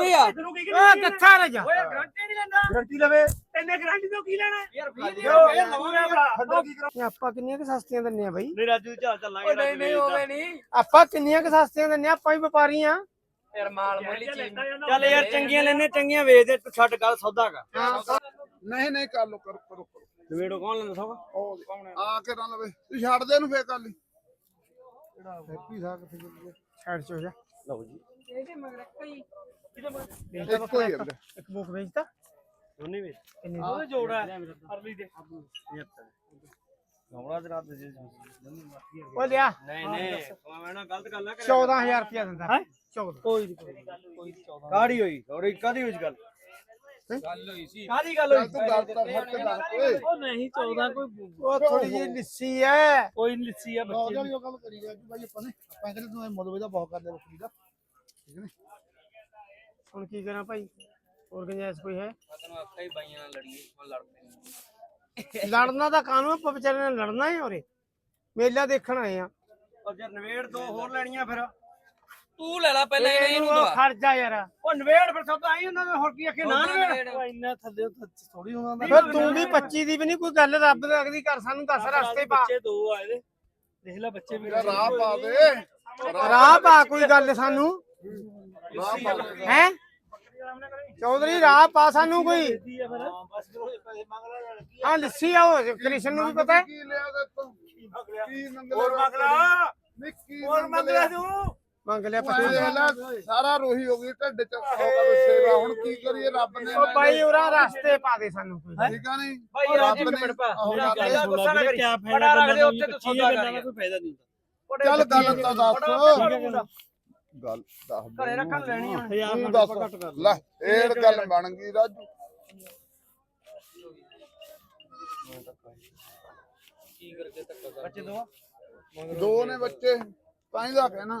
ਪੂਰੀ ਆ। ਤੈਨੂੰ ਕੀ ਓ ਕਿੱਥਾ ਰ ਜਾ? ਓਏ ਗਰੰਟੀ ਨਹੀਂ ਲੈਂਦਾ। ਗਰੰਟੀ ਲਵੇ। ਤੈਨੇ ਗਰੰਟੀ ਤੋਂ ਕੀ ਲੈਣਾ? ਯਾਰ 20 ਦੀ ਫੇਰ ਲਵਾਂਗੇ। ਭਰਾ। ਖੱਦਰ ਕੀ ਕਰਾਂ? ਇਹ ਆਪਾਂ ਕਿੰਨੀਆਂ ਕਿ ਸਸਤੀਆਂ ਦਿੰਨੇ ਆ ਬਾਈ? ਨਹੀਂ ਰਾਜੂ ਚੱਲ ਚੱਲਾਂਗੇ ਨਹੀਂ ਨਹੀਂ ਹੋਵੇ ਨਹੀਂ। ਆਪਾਂ ਕਿੰਨੀਆਂ ਕਿ ਸਸਤੀਆਂ ਦਿੰਨੇ ਆ? ਆਪਾਂ ਹੀ ਵਪਾਰੀ ਆ। ਯਾਰ ਮਾਲ ਮੁੱਲੀ ਚੀਜ਼ ਚੱਲ ਯਾਰ ਚੰਗੀਆਂ ਲੈਨੇ ਚੰਗੀਆਂ ਵੇਚ ਦੇ ਤੂੰ ਛੱਡ ਗੱਲ ਸੌਦਾ ਕਰ। ਨਹੀਂ ਨਹੀਂ ਕਰ ਲੋ ਕਰੋ ਕਰੋ। ਨਵੇੜੋ ਕੌਣ ਲੈਂਦਾ ਸੌ ਉਹ ਆ ਕੇ ਨਾ ਲਵੇ। ਤੂੰ ਛੱਡ ਦੇ ਇਹਨੂੰ ਫੇਰ ਕਰ ਲਈ ਹੈਪੀ ਸਾਹ ਕਿੱਥੇ ਚੱਲ ਸਾਈਡ ਚ ਹੋ ਜਾ। ਲਓ ਜੀ। ਇਹਦੇ ਮਗਰ ਕੋਈ ਵੇਚਦਾ ਇੱਕੋ ਹੀ ਹੈ ਇੱਕ ਬੁੱਕ ਵੇਚਦਾ ਦੋਨੇ ਵੇਚ ਕਿੰਨੇ ਦੀ? ਉਹ ਜੋੜਾ ਅਰਲੀ ਦੇ। 75 ਗਮੜਾ ਦੇ ਰਾਤ ਦੇ। ਉਹ ਲਿਆ। ਨਹੀਂ ਨਹੀਂ। ਮੈਂ ਨਾ ਗਲਤ ਗੱਲ ਨਾ 14000 ਰੁਪਇਆ ਦਿੰਦਾ। ਹੈਂ? 14 ਕੋਈ ਕੋਈ ਕਾੜੀ ਹੋਈ ਔਰ ਕਾਦੀ ਹੋਈ? ਗੱਲ? ਗੱਲ ਹੋਈ ਸੀ। ਕਾਦੀ ਗੱਲ ਚੱਲ ਤੂੰ ਗੱਲ ਤਾਂ ਫੜ ਕੇ ਦੱਸ ਓਏ ਉਹ ਨਹੀਂ 14 ਕੋਈ ਉਹ ਥੋੜੀ ਜਿਹੀ ਲਿੱਸੀ ਐ ਕੋਈ ਲਿੱਸੀ ਆ ਬੱਚੇ ਨੌਜਵਾਨ ਉਹ ਗੱਲ ਕਰੀ ਗਿਆ ਕਿ ਭਾਈ ਆਪਾਂ ਨੇ ਆਪਾਂ ਕਹਿੰਦੇ ਤੂੰ ਮੁੱਲ ਦਾ ਬਹੁਤ ਕਰਦੇ ਬੱਕਰੀ ਦਾ। ਠੀਕ ਨੇ? ਹੁਣ ਕੀ ਕਰਾਂ ਭਾਈ? ਹੋਰ ਗੁੰਜਾਇਸ਼ ਕੋਈ ਹੈ? ਮੈਂ ਤੈਨੂੰ ਆਖਿਆ ਹੀ ਬਾਈਆਂ ਨਾਲ ਲੜੀਏ ਹੁਣ ਲੜ ਪੈਂਦੇ ਲੜਨਾ ਤਾਂ ਕਾਨੂੰਨ ਆਪਾਂ ਵਿਚਾਰੇ ਨਾਲ ਲੜਨਾ ਹੈ ਔਰੇ ਮੇਲਾ ਦੇਖਣ ਆਏ ਆ। ਔਰ ਜੇ ਨਵੇੜ ਦੋ ਹੋਰ ਲੈਣੀਆਂ ਫਿਰ। ਤੂੰ ਲੈ ਲੈ ਪਹਿਲਾਂ ਇਹਨੂੰ ਇਹਨੂੰ ਦਵਾ। ਖੜ ਜਾ ਯਾਰ। ਉਹ ਨਵੇੜ ਫਿਰ ਸਭ ਆਈ ਉਹਨਾਂ ਦੇ ਹੋਰ ਕੀ ਆਖੇ ਨਾ ਸੌਦਾ ਨਵੇੜ। ਨਵੇੜ। ਇੰਨਾ ਥੱਲੇ ਥੋੜੀ ਹੁੰਦਾ ਫਿਰ ਤੂੰ ਵੀ 25 ਦੀ ਵੀ ਨਹੀਂ ਕੋਈ ਗੱਲ ਰੱਬ ਦਾ ਅਗਦੀ ਕਰ ਸਾਨੂੰ ਦੱਸ ਰਸਤੇ ਪਾ। ਬੱਚੇ ਦੋ ਆਏ ਦੇ ਦੇਖ ਲੈ ਬੱਚੇ ਵੀ ਮੇਰਾ ਰਾਹ ਪਾ ਦੇ। ਰਾਹ ਪਾ ਕੋਈ ਗੱਲ ਸਾਨੂੰ। ਹੈ? ਚੌਧਰੀ ਰਾਹ ਪਾ ਸਾਨੂੰ ਕੋਈ? ਹਾਂ ਲੱਸੀ ਆਓ ਕ੍ਰਿਸ਼ਨ ਨੂੰ ਵੀ ਪਤਾ ਹੈ? ਕੀ ਲਿਆ ਤੇ ਤੂੰ? ਕੀ ਮੰਗ ਲਿਆ ਹੋਰ ਮੰਗ ਤੂੰ ਮੰਗ ਪਤਾ ਸਾਰਾ ਰੋਹੀ ਹੋ ਗਈ ਢਿੱਡ ਚ ਹੋ ਗਿਆ। ਸੇਵਾ ਹੁਣ ਕੀ ਕਰੀਏ ਰੱਬ ਨੇ ਉਹ ਬਾਈ ਉਰਾ ਰਸਤੇ ਪਾ ਦੇ ਸਾਨੂੰ ਕੋਈ। ਠੀਕ ਆ ਨਹੀਂ? ਯਾਰ ਰੱਬ ਇੱਕ ਨੇ ਮਿੰਟ ਪਾ। ਉਹ ਮੇਰਾ ਰੱਬ ਗੱਲ ਨੇ- ਗੁੱਸਾ ਨਾ ਕਰੀ। ਕਿਆ ਬੜਾ ਰੱਖਦੇ ਉੱਥੇ ਤੂੰ ਸੌਦਾ ਕਰ ਕੋਈ ਫਾਇਦਾ ਨਹੀਂ। ਚੱਲ ਗੱਲ ਤਾਂ ਦੱਸ। ਹੁੰਦਾ ਗੱਲ ਦੱਸ ਘਰੇ ਰੱਖਣ ਲੈਣੀ ਹੁਣ ਤੂੰ ਦੱਸ। ਲੈ ਇਹ ਗੱਲ ਬਣ ਗਈ ਰਾਜੂ। ਕੀ ਕਰਕੇ ਧੱਕਾ ਕਰ ਬੱਚੇ ਦੋ ਦੋ ਨੇ ਬੱਚੇ ਤਾਂ ਹੀ ਦਾ ਕਹਿਣਾ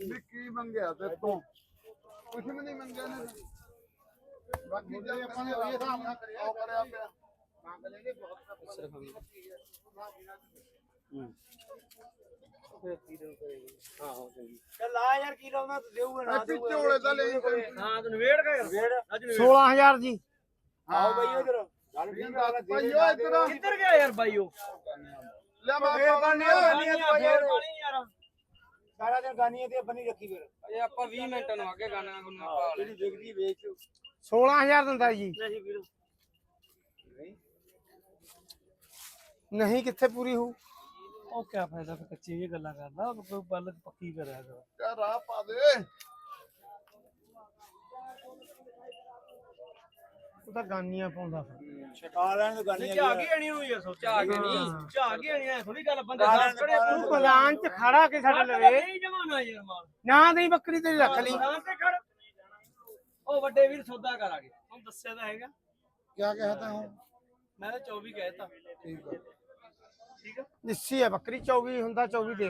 ਵੀ ਕੀ ਮੰਗਿਆ ਤੇ ਤੋਂ? ਕੁਛ ਵੀ ਨਹੀਂ ਮੰਗਿਆ ਨੇ ਬਾਕੀ ਜੇ ਆਪਾਂ ਨੇ ਇਹ ਹਿਸਾਬ ਨਾਲ ਕਰਿਆ ਉਹ ਕਰਿਆ ਪਿਆ। ਮੰਗ ਲੈਗੇ ਬਹੁਤ ਸਿਰਫ ਵੀ ਚੱਲ ਆ ਯਾਰ ਕੀ ਲਾਉਣਾ ਤੂੰ ਦੇਊਗਾ ਨਾ ਇਹ ਝੋਲੇ ਤਾਂ ਲਈ ਕੋਈ ਹਾਂ ਤੂੰ ਨਵੇੜ ਕੇ ਨਵੇੜ ਅੱਜ ਨਵੇੜ 16000 ਜੀ। ਆਓ ਬਈ ਇਧਰ ਭਾਈ ਉਹ ਇਧਰ ਕਿੱਧਰ ਗਿਆ ਯਾਰ ਬਾਈ ਉਹ? ਲੈ ਮੈਂ ਫੇਰ ਪਾਣੀ ਗਾਨੀਆਂ ਫੇਰ ਪਾਣੀ ਯਾਰ। ਸਾਰਾ ਦਿਨ ਗਾਨੀਆਂ ਤੇ ਬਣੀ ਰੱਖੀ ਫਿਰ। ਇਹ ਆਪਾਂ 20 ਮਿੰਟਾਂ ਨੂੰ ਅੱਗੇ ਗਾਣਾ ਗੁੰਨਾ ਪਾ ਲੈ ਜਿਹੜੀ ਵਿਕਦੀ ਵੇਚ। 16000 ਦਿੰਦਾ ਜੀ। ਨਹੀਂ ਵੀਰ। ਨਹੀਂ ਕਿੱਥੇ ਪੂਰੀ ਹੋਊ? ਉਹ ਕੀ ਫਾਇਦਾ ਫਿਰ ਕੱਚੀ ਜੀ ਗੱਲਾਂ ਕਰਦਾ ਉਹ ਕੋਈ ਗੱਲ ਪੱਕੀ ਕਰਿਆ ਕਰ। ਯਾਰ ਰਾਹ ਪਾ ਦੇ? ਉਹ ਤਾਂ ਗਾਨੀਆਂ ਪਾਉਂਦਾ ਫਿਰ। ਆ ਲੈਣ ਨੂੰ ਗਾਨੀਆਂ ਝਾਗ ਹੀ ਆਣੀ ਹੋਈ ਯਾਰ ਸੋਚਾ। ਝਾਗ ਹੀ ਨਹੀਂ। ਝਾਗ ਹੀ। ਆਣੀ ਐ ਥੋੜੀ ਗੱਲ ਬੰਦੇ ਦੱਸ ਖੜੇ ਤੂੰ ਪਲਾਨ ਚ ਖੜਾ ਕੇ ਸਾਡੇ ਲਵੇ। ਨਹੀਂ ਜਮਾਨਾ ਯਾਰ ਮਾਲ ਨਾ ਨਹੀਂ ਬੱਕਰੀ ਤੇ ਰੱਖ ਲਈ। ਦੁਕਾਨ ਤੇ ਖੜ। ਉਹ ਵੱਡੇ ਵੀਰ ਸੌਦਾ ਕਰ ਆਗੇ ਹੁਣ ਦੱਸਿਆ ਤਾਂ ਹੈਗਾ। ਕੀ ਕਹਤਾ ਹੂੰ ਮੈਂ ਤਾਂ 24 ਕਹਿਤਾ। ਠੀਕ ਹੈ ਠੀਕ ਆ? ਲਿੱਸੀ ਹੈ ਬੱਕਰੀ 24 ਹੁੰਦਾ 24 ਦੇ।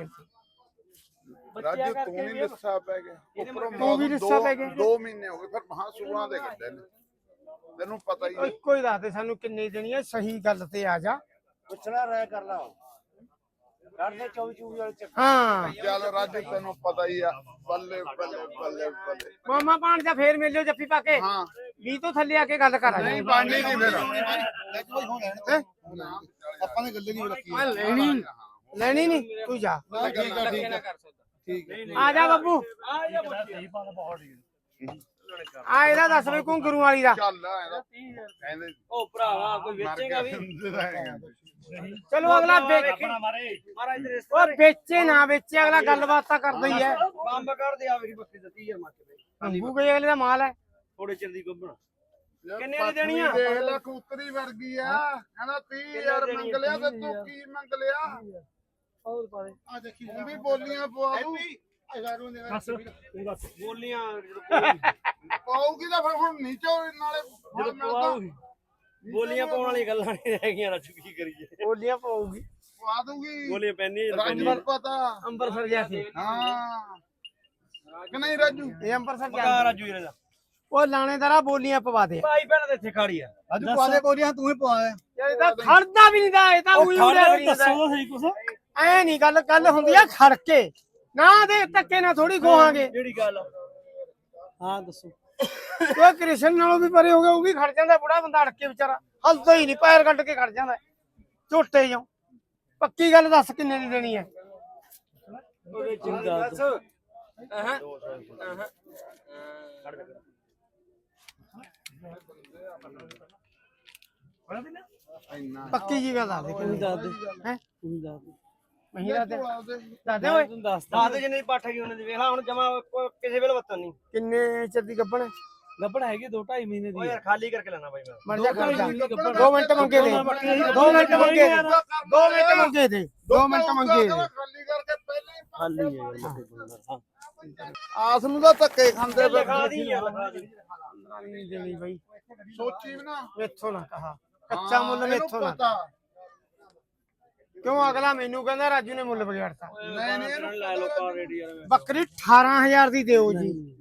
ਬੱਚਿਆਂ ਰਾਜੂ ਤੂੰ ਕਰਕੇ ਵੀ ਲਿੱਸਾ ਪੈ ਗਿਆ। ਉੱਪਰੋਂ ਤੂੰ ਵੀ ਲਿੱਸਾ ਪੈ ਗਿਆ। 2 ਮਹੀਨੇ ਹੋ ਗਏ ਫਿਰ ਮਹਾ ਸੂਲਾਂ ਦੇ ਕੱਢੇ ਨੇ। ਤੈਨੂੰ ਪਤਾ ਹੀ ਉਹ ਹੈ। ਇੱਕੋ ਹੀ ਦੱਸ ਦੇ ਸਾਨੂੰ ਕਿੰਨੀ ਦੇਣੀ ਹੈ ਸਹੀ ਗੱਲ ਤੇ ਆ ਜਾ। ਪੁੱਛਣਾ ਰਹਿ ਕਰ ਲਾ। ਲੜਦੇ 24 24 ਵਾਲੇ ਚੱਕ ਹਾਂ। ਚੱਲ ਰਾਜੂ ਤੈਨੂੰ ਪਤਾ ਹੀ ਆ ਬੱਲੇ ਬੱਲੇ ਬੱਲੇ ਬੱਲੇ। ਮਾਮਾ ਪਾਣ ਜਾ ਫੇਰ ਮਿਲਿਓ ਜੱਫੀ ਪਾ ਕੇ। ਹਾਂ। 20 ਤੋਂ ਥੱਲੇ ਆ ਕੇ ਗੱਲ ਕਰਾਂਗੇ। ਨਹੀਂ ਬਾਣੀ ਨਹੀਂ ਫਿਰ। ਆਪਾਂ ਨੇ ਗੱਲੇ ਨਹੀਂ ਰੱਖੀ ਲੈਣੀ ਲੈਣੀ ਨਹੀਂ। ਤੂੰ ਜਾ। ਠੀਕ ਆ। ਠੀਕ ਆ। ਠੀਕ ਜਾ ਬੱਬੂ ਆ ਜਾ ਬਹੁਤ ਆ ਇਹਦਾ ਦੱਸ ਵੀ ਘੁੰਗਰੂ ਵਾਲੀ ਦਾ। ਚੱਲ ਇਹਦਾ। ਕਹਿੰਦੇ ਉਹ ਭਰਾਵਾ ਕੋਈ ਵੇਚੇਗਾ ਵੀ? ਚਲੋ ਅਗਲਾ ਵੇਚ ਮਾਰੇ। ਮਾਰਾ ਇਧਰ ਇਸ ਉਹ ਵੇਚੇ ਨਾ ਵੇਚੇ ਅਗਲਾ ਗੱਲਬਾਤ ਤਾਂ ਕਰਦਾ ਹੀ ਹੈ। ਬੰਬ ਕਰ ਦੇ ਆ ਮੇਰੀ ਬੱਕਰੀ ਦਾ 30000 ਮੱਚ ਦੇ ਅੰਬੂ ਕੇ ਅਗਲੇ ਦਾ ਮਾਲ ਹੈ। ਥੋੜੇ ਚਿਰ ਦੀ ਗੱਭਣ। ਯਾਰ ਕਿੰਨੇ ਦੀ ਦੇਣੀ ਆ? ਦੇਖ ਲੈ ਕੂਤਰੀ ਵਰਗੀ ਆ। ਕਹਿੰਦਾ 30000 ਮੰਗ ਲਿਆ ਤੇ ਤੂੰ ਕੀ ਮੰਗ ਲਿਆ ਹੋਰ ਪਾ ਦੇ। ਆ ਦੇਖੀ ਤੂੰ ਵੀ ਬੋਲੀਆਂ ਪਵਾ ਦੂ। ਹਜ਼ਾਰੋਂ ਦੇ ਦੱਸ। ਤੂੰ ਦੱਸ। ਬੋਲੀਆਂ ਜਦੋਂ ਪਾਉਗੀ ਤਾਂ ਫਿਰ ਹੁਣ ਨੀਚੋ ਨਾਲੇ ਫਲ ਜਦੋਂ ਮਿਲਦਾ ਪਵਾਉਗੀ ਬੋਲੀਆਂ ਪਾਉਣ ਵਾਲੀ ਗੱਲਾਂ ਨਹੀਂ ਰਹਿ ਗਈਆਂ ਰਾਜੂ ਕੀ ਕਰੀਏ। ਬੋਲੀਆਂ ਪਾਉਗੀ ਪਵਾ ਦੂਗੀ। ਬੋਲੀਆਂ ਪੈਣੀਆਂ ਰਾਜੂ ਨੂੰ ਪਤਾ। ਅੰਬਰਸਰ ਗਿਆ ਸੀ। ਹਾਂ। ਕਿ ਨਹੀਂ ਰਾਜੂ? ਇਹ ਅੰਬਰਸਰ ਗਿਆ ਰਾਜੂ ਇਹਦਾ ਉਹ ਲਾਣੇਦਾਰਾ ਬੋਲੀਆਂ ਪਵਾ ਦੇ। ਭਾਈ ਭੈਣਾਂ ਦੇ ਇੱਥੇ ਖਾੜੀ ਆ। ਅੱਜ ਦੇ ਕੋਲੀਆਂ ਤੂੰ ਹੀ ਪਵਾਇਆ ਯਾਰ ਇਹ ਤਾਂ ਖੜਦਾ ਵੀ ਨਹੀਂ ਦਾ ਇਹ ਤਾਂ ਉਹੀ ਹੁੰਦਾ ਫਰੀਦਾ ਸਹੀ ਕੁਛ। ਐ ਨਹੀਂ ਗੱਲ ਗੱਲ ਹੁੰਦੀ ਆ ਖੜ ਕੇ ਨਾ ਦੇ ਧੱਕੇ ਨਾਲ ਥੋੜੀ ਖੋਹਾਂਗੇ। ਜਿਹੜੀ ਗੱਲ ਹਾਂ ਦੱਸੋ। ਉਹ ਕ੍ਰਿਸ਼ਨ ਨਾਲੋਂ ਵੀ ਪਰੇ ਹੋ ਗਿਆ ਉਹ ਵੀ ਖੜ ਜਾਂਦਾ ਬੁੜਾ ਬੰਦਾ ਅੜ ਕੇ ਵਿਚਾਰਾ। ਹੱਸਦਾ ਹੀ ਨਹੀਂ ਪੈਰ ਕੱਢ ਕੇ ਖੜ ਜਾਂਦਾ। ਝੋਟੇ ਜੋ ਪੱਕੀ ਗੱਲ ਦੱਸ ਕਿੰਨੇ ਦੀ ਦੇਣੀ ਹੈ? ਦੱਸ। ਆਹਾਂ ਆਹਾਂ ਇੰਨਾ ਪੱਕੀ ਜੀ ਗੱਲ ਦੱਸ ਦੇ। ਕਿੰਨੀ ਦੱਸ ਦੇ। ਹੈ ਮਹੀਨਾ ਤੇ ਢੋਲਾ ਉਹਦੇ ਦੱਸ ਦੇ ਓਏ। ਦੱਸ ਦੇ ਜਿੰਨੇ ਪਾਠ ਗਈ ਉਹਨੇ ਦੀ ਵੇਖ ਲਾ ਹੁਣ ਜਮਾ ਕਿਸੇ ਵੇਲੇ ਵਤਨ ਨਹੀਂ ਕਿੰਨੇ ਚਿਰ ਦੀ ਗੱਬਣ ਗੱਬੜ ਹੈਗੀ 2 2.5 ਮਹੀਨੇ ਦੀ ਓ ਯਾਰ ਖਾਲੀ ਕਰਕੇ ਲੈਣਾ ਬਾਈ ਮੈਂ। ਮਰ ਜਾ ਖੜ ਜਾ। ਦੋ ਮਿੰਟ ਮੰਗੇ ਦੇ। ਦੋ ਮਿੰਟ ਮੰਗੇ ਦੇ। ਦੋ ਮਿੰਟ ਮੰਗੇ ਦੇ। ਦੋ ਮਿੰਟ ਮੰਗੇ ਦੇ। ਖਾਲੀ ਕਰਕੇ ਪਹਿਲਾਂ ਹੀ ਖਾਲੀ ਹੈ ਆਸ ਨੂੰ ਤਾਂ ਧੱਕੇ ਖਾਂਦੇ ਦੀ ਦੀ। ਨਹੀਂ ਦੇਣੀ ਬਾਈ। ਸੋਚੀ ਵੀ ਨਾ। ਮੈਥੋਂ ਨਾ ਕਹਾ। ਕੱਚਾ ਮੁੱਲ ਹਾਂ, ਇਹਨੂੰ ਮੈਥੋਂ ਨਾ। ਪਤਾ। ਕਿਉਂ ਅਗਲਾ ਮੈਨੂੰ ਕਹਿੰਦਾ ਰਾਜੂ ਨੇ ਮੁੱਲ ਵਿਗਾੜਤਾ। ਨਹੀਂ ਨਹੀਂ ਇਹਨੂੰ ਲੈ ਲੋ ਕਾਰ ਰੇਡੀ ਯਾਰ ਬੱਕਰੀ 18000 ਦੀ ਦਿਓ ਜੀ।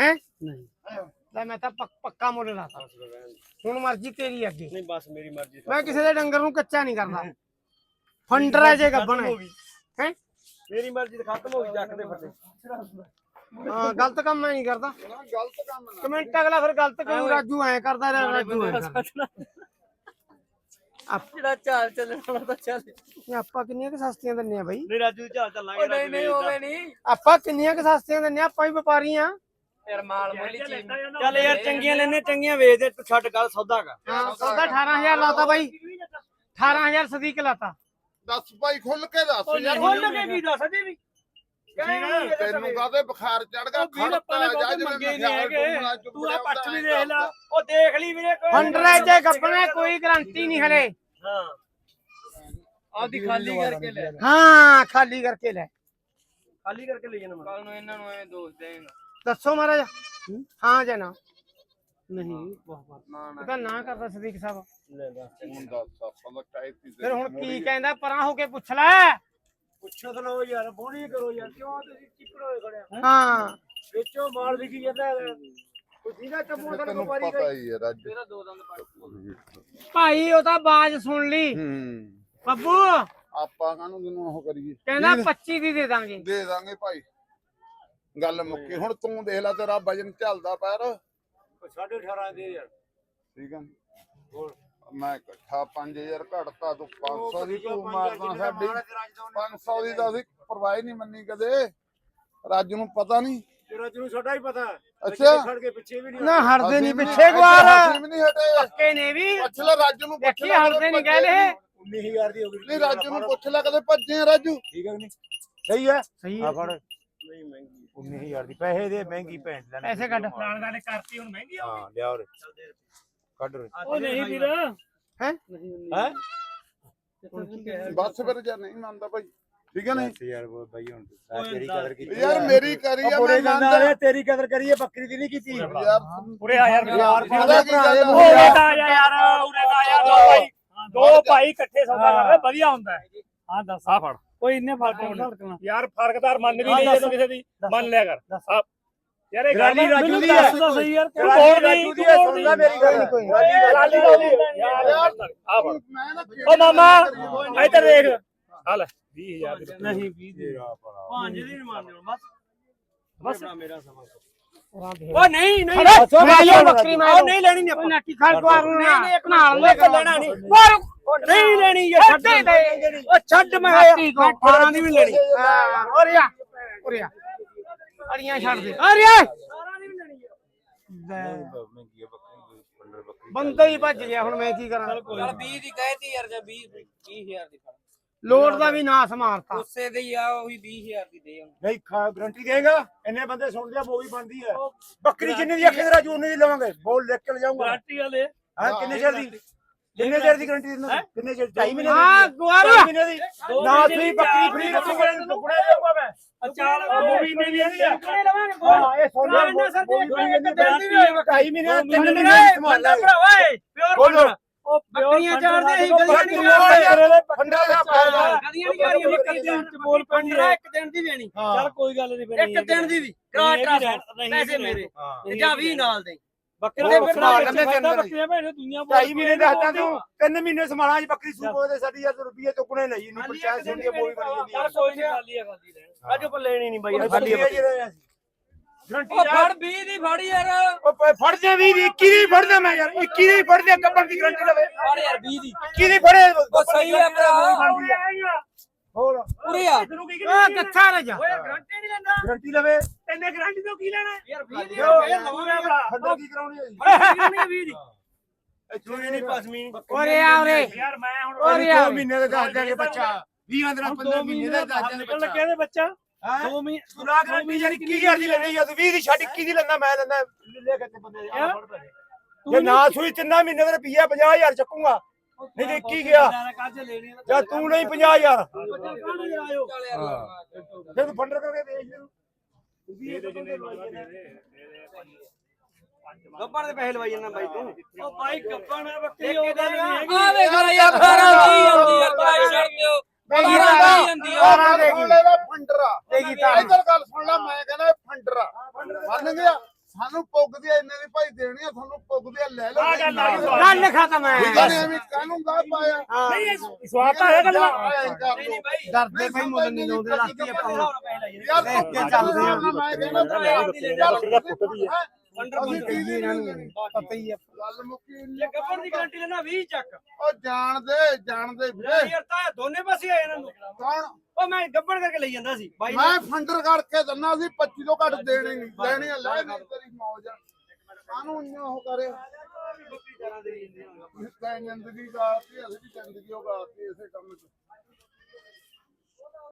ਹੈ? ਨਹੀਂ। ਲੈ ਮੈਂ ਤਾਂ ਪੱਕ- ਪੱਕਾ ਮੁੱਲ ਲਾਤਾ। ਹੁਣ ਮਰਜ਼ੀ ਤੇਰੀ ਅੱਗੇ। ਨਹੀਂ ਬਸ ਮੇਰੀ ਮਰਜ਼ੀ ਮੈਂ ਕਿਸੇ ਦੇ ਡੰਗਰ ਨੂੰ ਕੱਚਾ ਨਹੀਂ ਕਰਦਾ। ਫੰਡਰ ਜੇ ਗੱਬਣ ਹੈ। ਹੈ ਮੇਰੀ ਮਰਜ਼ੀ ਤੇ ਖਤਮ ਹੋ ਗਈ ਜੱਕ ਦੇ ਫੱਟੇ। ਹਾਂ, ਗਲਤ ਕੰਮ ਮੈਂ ਨਹੀਂ ਕਰਦਾ। ਨਾ ਗਲਤ ਕੰਮ ਨਾ ਕਮੈਂਟ ਅਗਲਾ ਫਿਰ ਗਲਤ ਕਰੂ ਰਾਜੂ ਐ ਕਰਦਾ ਰਿਹਾ, ਰਾਜੂ ਐ ਕਰਦਾ। ਜਿਹੜਾ ਚਾਲ ਚੱਲਣ ਵਾਲਾ ਤਾਂ ਚੱਲ। ਇਹ ਆਪਾਂ ਕਿੰਨੀਆਂ ਕਿ ਸਸਤੀਆਂ ਦਿੰਨੇ ਆ ਬਾਈ? ਨਹੀਂ ਰਾਜੂ ਦੀ ਚਾਲ ਚੱਲਾਂਗੇ ਉਹ ਨਹੀਂ ਨਹੀਂ ਹੋਵੇ ਨਹੀਂ। ਆਪਾਂ ਕਿੰਨੀਆਂ ਕਿ ਸਸਤੀਆਂ ਦਿੰਨੇ ਆ? ਆਪਾਂ ਵੀ ਵਪਾਰੀ ਆ। ਯਾਰ ਮਾਲ ਮੁੱਲੀ ਚੀਜ਼ ਚੱਲ ਯਾਰ ਚੰਗੀਆਂ ਲੈਨੇ ਚੰਗੀਆਂ ਵੇਚ ਦੇ ਤੂੰ ਛੱਡ ਗੱਲ ਸੌਦਾ ਕਰ। ਹਾਂ ਸੌਦਾ 18000 ਲਾਤਾ ਬਾਈ। 18000 ਸਦੀਕ ਲਾਤਾ। ਦੱਸ ਭਾਈ ਖੁੱਲ ਕੇ ਦੱਸ ਯਾਰ। ਖੋਲ ਕੇ ਕੀ ਦੱਸ ਦੇ ਵੀ। ਤੈਨੂੰ ਕਾਹਦੇ ਬੁਖਾਰ ਚੜ ਗਿਆ ਉਹ ਵੀਰ ਆਪਾਂ ਨੇ ਬਹੁਤੇ ਮੰਗੇ ਨਹੀਂ ਹੈਗੇ। ਤੂੰ ਆ ਪੱਠ ਵੀ ਦੇਖ ਲੈ। ਉਹ ਦੇਖ ਲਈ ਵੀਰੇ ਕੋਈ ਜੇ ਗਾਰੰਟੀ ਨਹੀਂ ਹਲੇ। ਹਾਂ। ਖਾਲੀ ਕਰਕੇ ਲੈ। ਹਾਂ ਖਾਲੀ ਕਰਕੇ ਲੈ। ਖਾਲੀ ਕਰਕੇ ਲੈ ਜਾਣਾ ਮੈਂ। ਕੱਲ ਨੂੰ ਇਹਨਾਂ ਨੂੰ ਐਵੇਂ ਦੋਸ਼ ਦੇਣ। ਦੱਸੋ ਮਹਾਰਾਜ। ਹਾਂ? ਜਾਂ ਨਾ? ਨਹੀਂ ਵਾਹ ਵਾਹ ਨਾ ਨਾ। ਉਹਦਾ ਨਾ ਕਰਦਾ ਸਦੀਕ ਸਾਹਿਬ। ਲੈ ਲੈ ਹੁਣ ਦੱਸ ਆਪਾਂ ਦਾ ਫਿਰ ਹੁਣ ਕੀ ਕਹਿੰਦਾ ਪਰਾਂ ਹੋ ਕੇ ਪੁੱਛ ਲੈ। ਪੁੱਛੋ ਤਾਂ ਲੋ ਯਾਰ ਬੋਣੀ ਕਰੋ ਯਾਰ ਕਿਉਂ ਤੁਸੀਂ ਚਿਪੜ ਹੋਏ ਖੜੇ ਆ? ਹਾਂ। ਵਿੱਚੋਂ ਮਾਲ ਵਿਕੀ ਜਾਂਦਾ ਹੈਗਾ। ਕੋਈ ਜਿਹਦਾ ਚਪੂ ਤੈਨੂੰ ਪਤਾ ਹੀ ਹੈ ਰੱਜ। ਤੇਰਾ ਦੋ ਦੰਦ ਪੜ ਭਾਈ ਉਹ ਤਾਂ ਬਾਜ ਸੁਣ ਲਈ। ਹੂੰ। ਬੱਬੂ। ਆਪਾਂ ਕਾਹਨੂੰ ਜਿਹਨੂੰ ਉਹ ਕਰੀਏ? ਕਹਿੰਦਾ 25 ਦੀ। ਦੇ ਦਾਂਗੇ। ਦੇ ਦਾਂਗੇ ਭਾਈ। ਗੱਲ ਮੁੱਕੀ। ਹੁਣ ਤੂੰ ਦੇਖ ਲੈ ਤੇਰਾ ਵਜਨ ਚੱਲਦਾ ਪੈਰ। ਸਾਢੇ 18 ਦੇ ਯਾਰ। ਠੀਕ ਹੈ ਮੈਂ ਇਕੱਠਾ 5000 ਘਟਤਾ ਤੂੰ 500 ਦੀ ਤੂੰ ਮਾਰਦਾ ਸਾਡੀ। 500 ਦੀ ਤਾਂ ਅਸੀਂ ਪਰਵਾਹ ਹੀ ਨਹੀਂ ਮੰਨੀ ਕਦੇ। ਰਾਜੂ ਨੂੰ ਪਤਾ ਨਹੀਂ। ਤੇਰਾ ਜਿਹਨੂੰ ਛੋਟਾ ਹੀ ਪਤਾ। ਅੱਛਾ। ਖੜ ਕੇ ਪਿੱਛੇ ਵੀ ਨਹੀਂ ਨਾ ਹਟਦੇ ਨਹੀਂ ਪਿੱਛੇ ਗਵਾਰ ਨਹੀਂ ਹਟੇ। ਪੱਕੇ ਨੇ ਵੀ। ਪੁੱਛ ਲੈ ਰਾਜੂ ਨੂੰ ਪੁੱਛ ਲੈ ਹਟਦੇ ਨਹੀਂ ਕਹਿੰਦੇ। 19000 ਦੀ ਹੋ ਗਈ। ਨਹੀਂ ਰਾਜੂ ਨੂੰ ਪੁੱਛ ਲੈ ਕਦੇ ਭੱਜੇ ਰਾਜੂ। ਠੀਕ ਹੈ ਕਿ ਨਹੀਂ? ਸਹੀ ਹੈ? ਸਹੀ ਆ ਫੜ। ਨਹੀਂ ਮਹਿੰਗੀ। 19000 ਦੀ। ਪੈਸੇ ਦੇ ਮਹਿੰਗੀ ਭੈਣ ਦਾ ਪੈਸੇ ਕੱਢ। ਲਾਣ ਨੇ ਕਰਤੀ ਹੁਣ ਮਹਿੰਗੀ ਹਾਂ ਲਿਆ ਉਰੇ ਕੱਢ ਉਰੇ ਉਹ ਨਹੀਂ ਵੀਰ। ਹੈ? ਹੈ? ਬਸ ਫਿਰ ਜੇ ਨਹੀਂ ਮੰਨਦਾ ਭਾਈ। ਠੀਕ ਹੈ ਨਹੀਂ? ਯਾਰ ਉਹ ਬਾਈ ਹੁਣ। ਤੇਰੀ ਕਦਰ ਕੀਤੀ ਯਾਰ ਮੇਰੀ ਕਰੀ ਆ ਮੈਂ ਮੰਨਦਾ। ਤੇਰੀ ਕਦਰ ਕਰੀਏ ਬੱਕਰੀ ਦੀ ਨਹੀਂ ਕੀਤੀ। ਯਾਰ ਉਰੇ ਆ ਯਾਰ ਯਾਰ? ਉਰੇ ਜਾ ਯਾਰ ਉਰੇ ਆ ਜਾ। ਦੋ ਭਾਈ ਦੋ ਭਾਈ ਇਕੱਠੇ ਸੌਦਾ ਕਰਦੇ ਵਧੀਆ ਹੁੰਦਾ ਹੈ। ਦੱਸ। ਆ ਫੜ। ਕੋਈ ਇੰਨੇ ਫ਼ਰਕ ਨਹੀਂ ਯਾਰ ਫਰਕਦਾਰ ਮੰਨ ਵੀ ਨਹੀਂ ਜਦੋਂ ਕਿਸੇ ਦੀ। ਮੰਨ ਲਿਆ ਕਰ। ਆ ਯਾਰ ਇਹ ਗੱਲ ਰਾਜੂ ਮੈਨੂੰ ਦੀ ਹੈ। ਤਾਂ ਸਹੀ ਯਾਰ ਤੂੰ ਰਾਜੂ ਨਹੀਂ ਦੀ ਤੂੰ ਸੁਣ ਨਹੀਂ। ਲੈ ਮੇਰੀ ਗੱਲ। ਕੋਈ ਨੀ, ਯਾਰ ਗਰਾਲੀ ਯਾਰ ਆ ਫੜ ਨਾ ਓ ਮਾਮਾ ਇੱਧਰ ਦੇਖ। ਆ ਲੈ 20000 ਨਹੀਂ 20 ਦੇ। ਪੰਜ ਦੀ ਨਹੀਂ ਮੰਨਦੇ ਬਸ। ਬਸ। ਮੇਰਾ ਸਮਾਂ ਉਹ ਨਹੀਂ ਨਹੀਂ। ਮੈਂ ਬੱਕਰੀ ਮੈਂ ਉਹ ਨਹੀਂ ਲੈਣੀ ਨਹੀਂ ਉਹ ਆਪਾਂ ਨਾਟੀ ਖੜ ਗਵਾਰ ਨੂੰ ਨਹੀਂ ਨਹੀਂ ਇੱਕ ਨਾਲ ਲੈ ਲੈਣਾ ਨਹੀਂ ਨਹੀਂ ਲੈਣੀ ਯਾਰ ਛੱਡ ਦੇ। ਉਹ ਛੱਡ ਮੈਂ। ਨਾਟੀ ਕੋ 18 ਦੀ ਵੀ ਲੈਣੀ। ਹਾਂ ਉਰੇ ਆ ਉਰੇ ਆ ਅੜੀਆਂ ਛੱਡ ਦੇ। ਅਰੇ ਆ ਮਹਿੰਗੀ ਹੈ ਬੱਕਰੀ ਪੰਡਰ ਬੱਕਰੀ ਬੰਦਾ ਹੀ ਭੱਜ ਗਿਆ ਹੁਣ ਮੈਂ ਕੀ ਕਰਾਂ? ਚੱਲ 20 ਦੀ ਕਹਿਤੀ ਯਾਰ ਜਾਂ 20 20000 ਦੀ ਫੜ। ਲੋਡ ਦਾ ਵੀ ਨਾਸ ਮਾਰਤਾ ਉਸੇ ਦੇ ਹੀ ਆ ਉਹੀ 20000 ਦੀ ਦੇ ਨਹੀਂ ਖਾ ਗਰੰਟੀ ਦੇਗਾ? ਇੰਨੇ ਬੰਦੇ ਸੁਣ ਲਿਆ ਉਹ ਵੀ ਬਣਦੀ ਹੈ। ਬੱਕਰੀ ਜਿੰਨੇ ਦੀ ਆਖੇ ਰਾਜੂ ਉਹਨੇ ਦੀ ਲਵਾਂਗੇ। ਬੋਲ ਲਿਖ ਕੇ ਲਿਜਾਊਂਗਾ। ਗਾਰੰਟੀ ਵਾਲੇ। ਹਾਂ ਕਿੰਨੇ ਚਿਰ ਦੀ ਕਿੰਨੇ ਚਿਰ ਦੀ ਗਰੰਟੀ ਦਿੰਦਾ ਤੂੰ? ਕਿੰਨੇ ਚਿਰ ਢਾਈ ਮਹੀਨੇ ਹਾਂ ਦੀ ਗਵਾਰ। ਢਾਈ ਮਹੀਨੇ ਦੀ? ਨਾ ਤੁਸੀਂ ਬੱਕਰੀ ਫਰੀ ਰੱਖੋਗੇ ਟੁਕੜੇ ਦੇਊਗਾ ਮੈਂ ਚਾਰ ਉਹ ਵੀ ਨਹੀਂ ਲੈਣੀ ਆ। ਹਾਂ ਇਹ ਲੈ ਨਾ ਸਰ ਦੇਖ ਲੈ, ਇੱਕ ਦਿਨ ਦੀ ਢਾਈ ਮਹੀਨੇ ਉਹ ਤਿੰਨ ਮਹੀਨੇ ਸੰਭਾਲ ਬੰਦਾ ਲਾਂਗੇ ਭਰਾਵਾ ਏ ਪਿਓਰ ਬੋਲੋ। ਉਹ ਬੱਕਰੀਆਂ ਚਾਰਦੇ ਅਸੀਂ ਗਲੀਆਂ ਨਹੀਂ ਫੰਡਾ ਦਾ ਫਾਇਦਾ ਕਦੀਆਂ ਨਹੀਂ ਕਰੀਆਂ ਬੱਕਰੀ ਦੇ ਵਿੱਚ ਬੋਲ ਪੰਦਰਾਂ ਇੱਕ ਦਿਨ ਦੀ ਦੇਣੀ। ਚੱਲ ਕੋਈ ਗੱਲ ਨਹੀਂ ਇੱਕ ਦਿਨ ਦੀ ਦੀ ਕਰਾ ਟਰਾਂਸਫਰ। ਪੈਸੇ ਮੇਰੇ। ਤੇ ਜਾਂ 20 ਨਾਲ ਦੇ। ਬੱਕਰੇ ਸੰਭਾਲ ਲੈਂਦੇ ਤਿੰਨ। ਬੱਕਰੀਆਂ ਭੈਣੇ ਦੁਨੀਆ ਢਾਈ ਮਹੀਨੇ ਦਾ ਹੱਥਾਂ ਤੂੰ ਤਿੰਨ ਮਹੀਨੇ ਸੰਭਾਲਾਂ ਅੱਜ ਬੱਕਰੀ ਸੂਪ ਉਹਦੇ ਸਾਡੀ ਯਾਰ ਰੁਪਈਏ ਚੁੱਕਣੇ ਲਈ ਨਹੀਂ ਪੰਚਾਇਤ ਸੁਣ ਕੇ ਬੋਲੀ ਬਣੀ ਜਾਂਦੀ ਚੱਲ ਕੋਈ ਨਹੀਂ ਖਾਲੀ ਆ ਖਾਲੀ ਲੈਣ ਅੱਜ ਕੋ ਲੈਣੀ ਨਹੀਂ ਬਾਈ ਖਾਲੀ ਬੱਕਰੀ ਜੀ ਗਰੰਟੀ ਉਹ ਫੜ 20 ਦੀ ਫੜ ਯਾਰ। ਉਹ ਫੜ ਦੇ ਵੀ 21 ਦੀ ਫੜਦਾ ਮੈਂ ਯਾਰ 21 ਦੀ ਫੜਦੇ ਗੱਬਰ ਦੀ ਗਰੰਟੀ ਲਵੇ ਫੜ ਯਾਰ 20 ਦੀ। 21 ਦੀ ਫੜੇ ਉਹ ਸਹੀ ਆ ਭਰਾ। ਹੋਰ। ਉਰੇ ਆ। ਤੈਨੂੰ ਕੀ ਓ ਕਿੱਥਾ ਰਹਿ ਜਾ। ਗਰੰਟੀ ਨਹੀਂ ਲੈਂਦਾ। ਗਰੰਟੀ ਲਵੇ। ਤੈਨੇ ਗਰੰਟੀ ਤੋਂ ਕੀ ਲੈਣਾ? ਯਾਰ 20 ਦੀ। ਯਾਰ ਫੇਰ ਲਵਾਂਗੇ ਭਰਾ ਖੱਦਰ ਕੀ ਕਰਾਉਣੀ ਹੈ ਜੀ? ਵੀਹ ਦੀ? ਇੱਥੋਂ ਨਹੀਂ ਪਸਮੀ। ਓਰੇ ਆ ਓਰੇ ਯਾਰ ਮੈਂ ਹੁਣ ਓਰੇ ਆ। ਦੋ ਮਹੀਨੇ ਦੇ ਦੱਸ ਦਿਆਂਗੇ ਬੱਚਾ। 20 ਦਿਨਾਂ 15 ਮਹੀਨੇ ਦੇ ਦੱਸ ਦਿਆਂਗੇ ਨਿਕਲ ਬੱਚਾ। ਲੱਗੇ ਦੇ ਬੱਚਾ। ਹੈਂ? ਦੋ ਮਹੀਨੇ ਤੂੰ ਲਾ ਗਰੰਟੀ ਯਾਰ 21000 ਦੀ ਲੈਣੀ ਜਾਂ ਤੂੰ 20 ਦੀ ਛੱਡ 21 ਦੀ ਲੈਣਾ ਮੈਂ ਲੈਣਾ ਲੈ ਕੇ ਤੇ ਬੰਦੇ ਆ ਫੜ ਪੈਸੇ। ਜੇ ਨਾ ਸੂਈ ਤਿੰਨਾਂ ਮਹੀਨੇ ਦੇ ਰੁਪਈਆ 50000 ਚੱਕੂਗਾ। ਨਹੀਂ ਤੇ 21 ਗਿਆ। ਜਾਂ ਤੂੰ ਨਹੀਂ 50000 ਚੱਲ ਯਾਰ ਲਵਾਂਗਾ। ਫਿਰ ਤੂੰ ਫੰਡਰ ਕਰਕੇ ਵੇਚ ਦੇ ਗੱਬਰ ਦੇ ਪੈਸੇ ਲਵਾਈ ਜਾਂਦਾ ਬਾਈ ਤੂੰ। ਉਹ ਭਾਈ ਗੱਪਣ ਹੈ ਬੱਕਰੀ ਉਹ ਗੱਲ ਨਹੀਂ ਹੈਗੀ ਆ ਵੇਖ ਲੈ ਯਾਰ 18 ਦੀ ਆਉਂਦੀ ਯਾਰ ਕਾਈ ਛੱਡ ਦਿਓ ਦੇਗੀ 18 ਤਾਰਾ ਦੀ ਆਉਂਦੀ ਆ। ਤਾਰਾ ਦੇਗੀ ਲੈ ਫੰਡਰਾ ਦੇਗੀ ਤਾਰਾ ਇੱਧਰ ਗੱਲ ਸੁਣ ਲੈ ਮੈਂ ਕਹਿੰਦਾ ਫੰਡਰਾ ਮੰਨ ਗਿਆ? ਸਾਨੂੰ ਪੁੱਗਦੀ ਆ ਇੰਨੇ ਦੀ ਭਾਈ ਦੇਣੀ ਆ ਤੁਹਾਨੂੰ ਪੁੱਗਦੀ ਆ ਲੈ ਲਓ ਗੱਲ ਆ ਗਈ ਸਵਾਦ। ਗੱਲ ਖਤਮ ਹੈ ਠੀਕ ਹੈ ਨੇ ਐਵੇਂ ਕਾਹਨੂੰ ਗਾ ਪਾਇਆ। ਨਹੀਂ ਇਹ ਸਵਾਦ ਤਾਂ ਹੈ ਗੱਲ ਡਰਦੇ ਭਾਈ ਮੁੱਲ ਨਹੀਂ ਲਾਉਂਦੇ ਰਾਤੀ ਆਪਾਂ। ਯਾਰ ਚੱਲਦੇ ਆ। ਮੈਂ ਕਹਿੰਦਾ ਕੁੱਟਦੀ ਹੈ ਅਸੀਂ ਕਹੀਏ ਇਹਨਾਂ ਨੂੰ ਪਤਾ ਹੀ ਆ। ਗੱਲ ਮੁੱਕੀ ਜੇ ਗੱਪਣ ਦੀ ਗਾਰੰਟੀ ਲੈਣਾ 20 ਚੱਕ। ਉਹ ਜਾਣਦੇ ਜਾਣਦੇ ਵੀਰੇ। ਯਾਰ ਤਾਂ ਦੋਨੇ ਪਾਸੇ ਆਏ ਇਹਨਾਂ ਨੂੰ। ਕੌਣ? ਉਹ ਮੈਂ ਗੱਪਣ ਕਰਕੇ ਲਈ ਜਾਂਦਾ ਸੀ ਬਾਈ ਮੈਂ ਫੰਡਰ ਕਰਕੇ ਦਿੰਦਾ ਸੀ 25 ਤੋਂ ਘੱਟ ਦੇਣੀ ਨਹੀਂ। ਲੈਣੀ ਆ ਲੈ ਨਹੀਂ ਤੇਰੀ ਮੌਜ ਕਾਨੂੰ ਇੰਨਾ ਉਹ ਕਰੇ? ਜ਼ਿੰਦਗੀ ਗਾਤੀ ਅਸੀਂ ਵੀ ਜ਼ਿੰਦਗੀ ਉਹ ਗਾਤੀ ਇਸੇ ਕੰਮ ਚ।